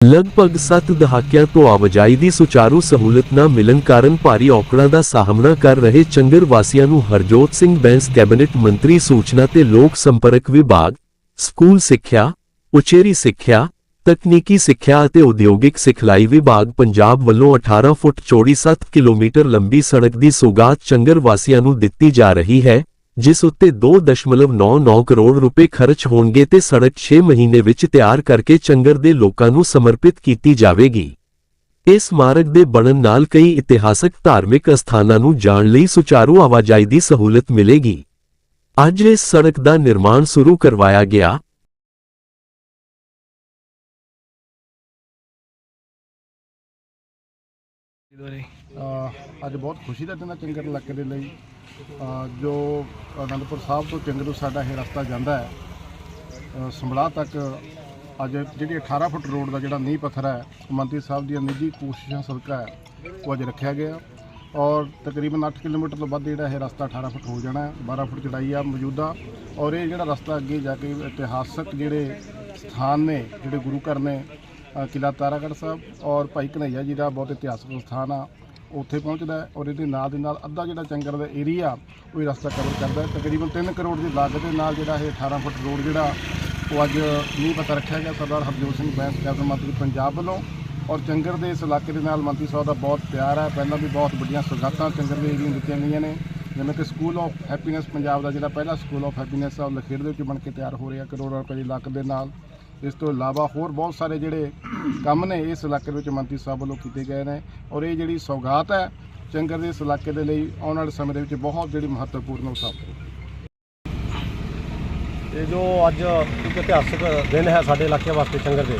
ਲਗਭਗ 7 ਦਹਾਕਿਆਂ ਤੋਂ ਆਵਾਜਾਈ ਦੀ ਸੁਚਾਰੂ ਸਹੂਲਤ ਨਾ ਮਿਲਣ ਕਾਰਨ ਭਾਰੀ ਔਕੜਾਂ ਦਾ ਸਾਹਮਣਾ ਕਰ ਰਹੇ ਚੰਗਰ ਵਾਸੀਆਂ ਨੂੰ ਹਰਜੋਤ ਸਿੰਘ ਬੈਂਸ ਕੈਬਨਿਟ ਮੰਤਰੀ ਸੂਚਨਾ ਤੇ ਲੋਕ ਸੰਪਰਕ ਵਿਭਾਗ, ਸਕੂਲ ਸਿੱਖਿਆ, ਉਚੇਰੀ ਸਿੱਖਿਆ, ਤਕਨੀਕੀ ਸਿੱਖਿਆ ਅਤੇ ਉਦਯੋਗਿਕ ਸਿਖਲਾਈ ਵਿਭਾਗ ਪੰਜਾਬ ਵੱਲੋਂ 18 ਫੁੱਟ ਚੌੜੀ 7 ਕਿਲੋਮੀਟਰ ਲੰਬੀ ਸੜਕ ਦੀ ਸੌਗਾਤ ਚੰਗਰ ਵਾਸੀਆਂ ਨੂੰ ਦਿੱਤੀ ਜਾ ਰਹੀ ਹੈ। ਜਿਸ ਉੱਤੇ 2.99 ਕਰੋੜ ਰੁਪਏ ਖਰਚ ਹੋਣਗੇ ਤੇ ਸੜਕ 6 ਮਹੀਨੇ ਵਿੱਚ ਤਿਆਰ ਕਰਕੇ ਚੰਗਰ ਦੇ ਲੋਕਾਂ ਨੂੰ ਸਮਰਪਿਤ ਕੀਤੀ ਜਾਵੇਗੀ। ਇਸ ਮਾਰਗ ਦੇ ਬਣਨ ਨਾਲ ਕਈ ਇਤਿਹਾਸਕ ਧਾਰਮਿਕ ਅਸਥਾਨਾਂ ਨੂੰ ਜਾਣ ਲਈ ਸੁਚਾਰੂ ਆਵਾਜਾਈ ਦੀ ਸਹੂਲਤ ਮਿਲੇਗੀ। ਅੱਜ ਇਸ ਸੜਕ ਦਾ ਨਿਰਮਾਣ ਸ਼ੁਰੂ ਕਰਵਾਇਆ ਗਿਆ। ਅ, ਅੱਜ ਬਹੁਤ ਖੁਸ਼ੀ ਦਾ ਦਿਨ ਹੈ ਚੰਗਰ ਇਲਾਕੇ ਦੇ ਲਈ। ਅ, ਜੋ ਅਨੰਦਪੁਰ ਸਾਹਿਬ ਤੋਂ ਚੰਗਰ ਨੂੰ ਸਾਡਾ ਇਹ ਰਸਤਾ ਜਾਂਦਾ ਹੈ। ਅ, ਸਮੜਾ ਤੱਕ ਅੱਜ ਜਿਹੜੀ 18 ਫੁੱਟ ਰੋਡ ਦਾ ਜਿਹੜਾ ਨੀਂਹ ਪੱਥਰ ਹੈ ਮੰਤਰੀ ਸਾਹਿਬ ਦੀਆਂ ਨਿੱਜੀ ਕੋਸ਼ਿਸ਼ਾਂ ਸਦਕਾ ਹੈ ਉਹ ਅੱਜ ਰੱਖਿਆ ਗਿਆ। ਔਰ ਤਕਰੀਬਨ 8 ਕਿਲੋਮੀਟਰ ਤੋਂ ਵੱਧ ਜਿਹੜਾ ਇਹ ਰਸਤਾ 18 ਫੁੱਟ ਹੋ ਜਾਣਾ ਹੈ 12 ਫੁੱਟ ਚੜਾਈ ਆ ਮੌਜੂਦਾ। ਔਰ ਇਹ ਜਿਹੜਾ ਰਸਤਾ ਅੱਗੇ ਜਾ ਕੇ ਇਤਿਹਾਸਕ ਜਿਹੜੇ ਸਥਾਨ ਨੇ ਜਿਹੜੇ ਗੁਰੂ ਘਰ ਨੇ ਅ, ਕਿਲ੍ਹਾ ਤਾਰਾਗੜ੍ਹ ਸਾਹਿਬ ਔਰ ਭਾਈ ਕਨਈਆ ਜੀ ਦਾ ਬਹੁਤ ਇਤਿਹਾਸਕ ਸਥਾਨ ਆ। ਉੱਥੇ ਪਹੁੰਚਦਾ ਔਰ ਇਹਦੇ ਨਾਲ ਦੇ ਨਾਲ ਅੱਧਾ ਜਿਹੜਾ ਚੰਗਰ ਦਾ ਏਰੀਆ ਉਹ ਇਹ ਰਸਤਾ ਕਵਰ ਕਰਦਾ ਤਕਰੀਬਨ 3 ਕਰੋੜ ਦੀ ਲਾਗਤ ਦੇ ਨਾਲ ਜਿਹੜਾ ਇਹ 18 ਫੁੱਟ ਰੋਡ ਜਿਹੜਾ ਉਹ ਅੱਜ ਨੀਂਹ ਪਤਾ ਰੱਖਿਆ ਗਿਆ। ਸਰਦਾਰ ਹਰਜੋਤ ਸਿੰਘ ਬੈਂਸ ਕੈਬਨਿਟ ਮੰਤਰੀ ਪੰਜਾਬ ਵੱਲੋਂ ਔਰ ਚੰਗਰ ਦੇ ਇਸ ਇਲਾਕੇ ਦੇ ਨਾਲ ਮੰਤਰੀ ਸਾਹਿਬ ਦਾ ਬਹੁਤ ਪਿਆਰ ਹੈ ਪਹਿਲਾਂ ਵੀ ਬਹੁਤ ਵੱਡੀਆਂ ਸੁਗਾਤਾਂ ਚੰਗਰ ਦੇ ਏਰੀਆ ਦਿੱਤੀਆਂ ਗਈਆਂ ਨੇ। ਜਿਵੇਂ ਕਿ ਸਕੂਲ ਆਫ ਹੈਪੀਨੈਸ ਪੰਜਾਬ ਦਾ ਜਿਹੜਾ ਪਹਿਲਾ ਸਕੂਲ ਆਫ ਹੈਪੀਨੈਸ ਆ ਉਹ ਲਖੇੜ ਦੇ ਵਿੱਚ ਬਣ ਕੇ ਤਿਆਰ ਹੋ ਰਿਹਾ ਕਰੋੜਾਂ ਰੁਪਏ ਦੀ ਲਾਗਤ ਦੇ ਨਾਲ। ਇਸ ਤੋਂ ਇਲਾਵਾ ਹੋਰ ਬਹੁਤ ਸਾਰੇ ਜਿਹੜੇ ਕੰਮ ਨੇ ਇਸ ਇਲਾਕੇ ਵਿੱਚ ਮੰਤਰੀ ਸਾਹਿਬ ਵੱਲੋਂ ਕੀਤੇ ਗਏ ਨੇ ਔਰ ਇਹ ਜਿਹੜੀ ਸੌਗਾਤ ਹੈ ਚੰਗਰ ਦੇ ਇਸ ਇਲਾਕੇ ਦੇ ਲਈ ਆਉਣ ਵਾਲੇ ਸਮੇਂ ਦੇ ਵਿੱਚ ਬਹੁਤ ਜਿਹੜੀ ਮਹੱਤਵਪੂਰਨ ਉਹ ਸਾਬਤ ਇਹ ਜੋ ਅੱਜ ਇੱਕ ਇਤਿਹਾਸਕ ਦਿਨ ਹੈ ਸਾਡੇ ਇਲਾਕੇ ਵਾਸਤੇ ਚੰਗਰ ਦੇ,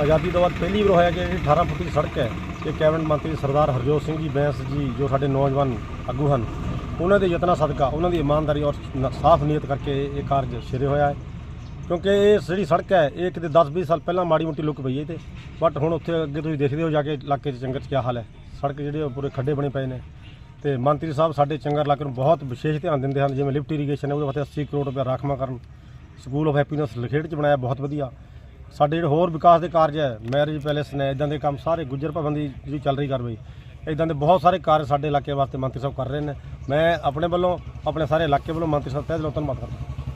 ਆਜ਼ਾਦੀ ਤੋਂ ਬਾਅਦ ਪਹਿਲੀ ਵਾਰ ਹੋਇਆ ਕਿ ਜਿਹੜੀ 18 ਫੁੱਟ ਦੀ ਸੜਕ ਹੈ ਇਹ ਕੈਬਨਿਟ ਮੰਤਰੀ ਸਰਦਾਰ ਹਰਜੋਤ ਸਿੰਘ ਜੀ, ਬੈਂਸ ਜੀ, ਜੋ ਸਾਡੇ ਨੌਜਵਾਨ ਆਗੂ ਹਨ, ਉਹਨਾਂ ਦੇ ਯਤਨਾਂ ਸਦਕਾ, ਉਹਨਾਂ ਦੀ ਇਮਾਨਦਾਰੀ ਔਰ ਸਾਫ਼ ਨੀਅਤ ਕਰਕੇ ਇਹ ਕਾਰਜ ਸ਼ੁਰੂ ਹੋਇਆ ਹੈ। ਕਿਉਂਕਿ ਇਹ ਜਿਹੜੀ ਸੜਕ ਹੈ, ਇਹ ਕਿਤੇ 10-20 ਸਾਲ ਪਹਿਲਾਂ ਮਾੜੀ ਮੋਟੀ ਲੁੱਕ ਪਈ ਹੈ ਤੇ ਬਟ ਹੁਣ ਉੱਥੇ ਅੱਗੇ ਤੁਸੀਂ ਦੇਖਦੇ ਹੋ ਜਾ ਕੇ ਇਲਾਕੇ 'ਚ ਚੰਗਰ 'ਚ ਕੀ ਹਾਲ ਹੈ। ਸੜਕ ਜਿਹੜੇ ਉਹ ਪੂਰੇ ਖੱਡੇ ਬਣੇ ਪਏ ਨੇ। ਤੇ ਮੰਤਰੀ ਸਾਹਿਬ ਸਾਡੇ ਚੰਗਰ ਇਲਾਕੇ ਨੂੰ ਬਹੁਤ ਵਿਸ਼ੇਸ਼ ਧਿਆਨ ਦਿੰਦੇ ਹਨ, ਜਿਵੇਂ ਲਿਫਟ ਇਰੀਗੇਸ਼ਨ ਹੈ, ਉਹਦੇ ਵਾਸਤੇ 80 ਕਰੋੜ ਰੁਪਏ ਰਾਖਵਾਂਕਰਨ ਸਕੂਲ ਆਫ ਹੈਪੀਨੈਸ ਲਖੇੜ 'ਚ ਬਣਾਇਆ, ਬਹੁਤ ਵਧੀਆ। ਸਾਡੇ ਜਿਹੜੇ ਹੋਰ ਵਿਕਾਸ ਦੇ ਕਾਰਜ ਹੈ ਮੈਰਿਜ ਪੈਲੇਸ ਨੇ ਇਦਾਂ ਦੇ ਕੰਮ ਸਾਰੇ ਗੁੱਜਰ ਭਵਨ ਦੀ ਜਿਹੜੀ ਚੱਲ ਰਹੀ ਕਾਰਵਾਈ। ਇਦਾਂ ਦੇ ਬਹੁਤ ਸਾਰੇ ਕਾਰਜ ਸਾਡੇ ਇਲਾਕੇ ਵਾਸਤੇ ਮੰਤਰੀ ਸਾਹਿਬ ਕਰ ਰਹੇ ਨੇ। ਮੈਂ ਆਪਣੇ ਵੱਲੋਂ, ਆਪਣੇ ਸਾਰੇ ਇਲਾਕੇ ਵੱਲੋਂ ਮੰਤਰੀ ਸਾਹਿਬ ਤਹਿ ਦਿਲੋਂ ਧੰਨਵਾਦ ਕਰਦਾ।